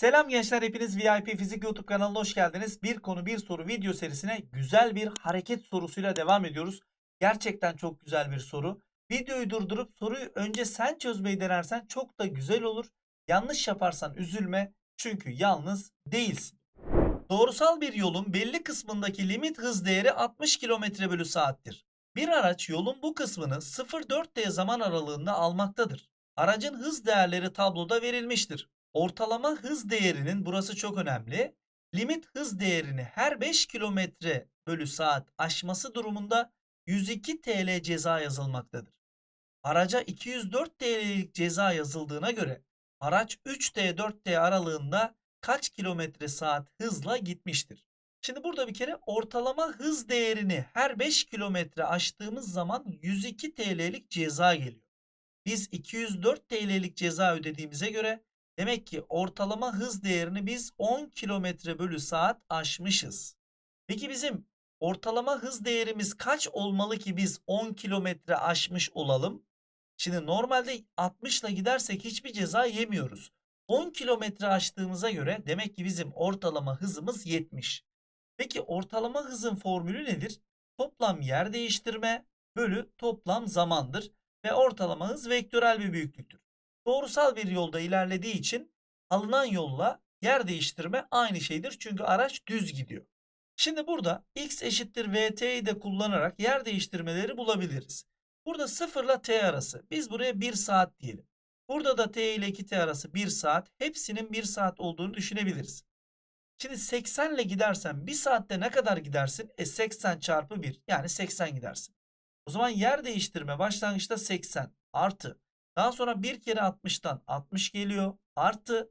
Selam gençler hepiniz VIP Fizik YouTube kanalına hoş geldiniz. Bir konu bir soru video serisine güzel bir hareket sorusuyla devam ediyoruz. Gerçekten çok güzel bir soru. Videoyu durdurup soruyu önce sen çözmeyi denersen çok da güzel olur. Yanlış yaparsan üzülme çünkü yalnız değilsin. Doğrusal bir yolun belli kısmındaki limit hız değeri 60 km bölü saattir. Bir araç yolun bu kısmını 0-4D zaman aralığında almaktadır. Aracın hız değerleri tabloda verilmiştir. Ortalama hız değerinin burası çok önemli. Limit hız değerini her 5 km bölü saat aşması durumunda 102 TL ceza yazılmaktadır. Araca 204 TL'lik ceza yazıldığına göre araç 3T-4T aralığında kaç kilometre saat hızla gitmiştir? Şimdi burada bir kere ortalama hız değerini her 5 kilometre aştığımız zaman 102 TL'lik ceza geliyor. Biz 204 TL'lik ceza ödediğimize göre demek ki ortalama hız değerini biz 10 kilometre bölü saat aşmışız. Peki bizim ortalama hız değerimiz kaç olmalı ki biz 10 kilometre aşmış olalım? Şimdi normalde 60 ile gidersek hiçbir ceza yemiyoruz. 10 kilometre aştığımıza göre demek ki bizim ortalama hızımız 70. Peki ortalama hızın formülü nedir? Toplam yer değiştirme bölü toplam zamandır ve ortalama hız vektörel bir büyüklüktür. Doğrusal bir yolda ilerlediği için alınan yolla yer değiştirme aynı şeydir çünkü araç düz gidiyor. Şimdi burada x eşittir vt'yi de kullanarak yer değiştirmeleri bulabiliriz. Burada 0 ile t arası. Biz buraya 1 saat diyelim. Burada da t ile 2t arası 1 saat. Hepsinin 1 saat olduğunu düşünebiliriz. Şimdi 80 ile gidersen 1 saatte ne kadar gidersin? E 80 çarpı 1 yani 80 gidersin. O zaman yer değiştirme başlangıçta 80 artı. Daha sonra bir kere 60'tan 60 geliyor artı.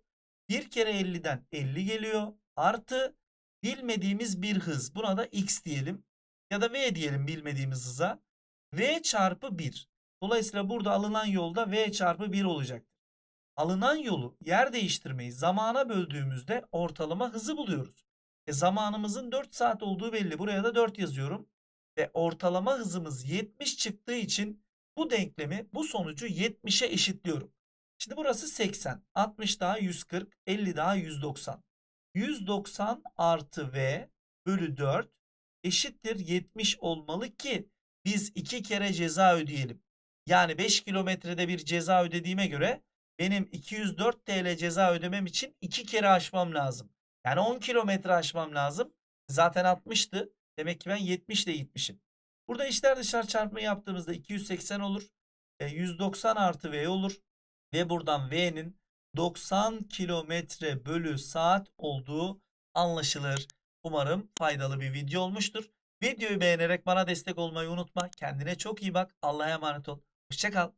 Bir kere 50'den 50 geliyor artı. Bilmediğimiz bir hız buna da x diyelim ya da v diyelim bilmediğimiz hıza. v çarpı 1. Dolayısıyla burada alınan yolda v çarpı 1 olacaktır. Alınan yolu yer değiştirmeyi zamana böldüğümüzde ortalama hızı buluyoruz. E zamanımızın 4 saat olduğu belli. Buraya da 4 yazıyorum. Ve ortalama hızımız 70 çıktığı için bu denklemi, bu sonucu 70'e eşitliyorum. Şimdi burası 80. 60 daha 140, 50 daha 190. 190 artı v bölü 4 eşittir 70 olmalı ki biz 2 kere ceza ödeyelim. Yani 5 kilometrede bir ceza ödediğime göre benim 204 TL ceza ödemem için 2 kere aşmam lazım. Yani 10 kilometre aşmam lazım. Zaten 60'tı. Demek ki ben 70 ile gitmişim. Burada içler dışlar çarpımı yaptığımızda 280 olur. E, 190 artı V olur. Ve buradan V'nin 90 kilometre bölü saat olduğu anlaşılır. Umarım faydalı bir video olmuştur. Videoyu beğenerek bana destek olmayı unutma. Kendine çok iyi bak. Allah'a emanet ol. Hoşçakal.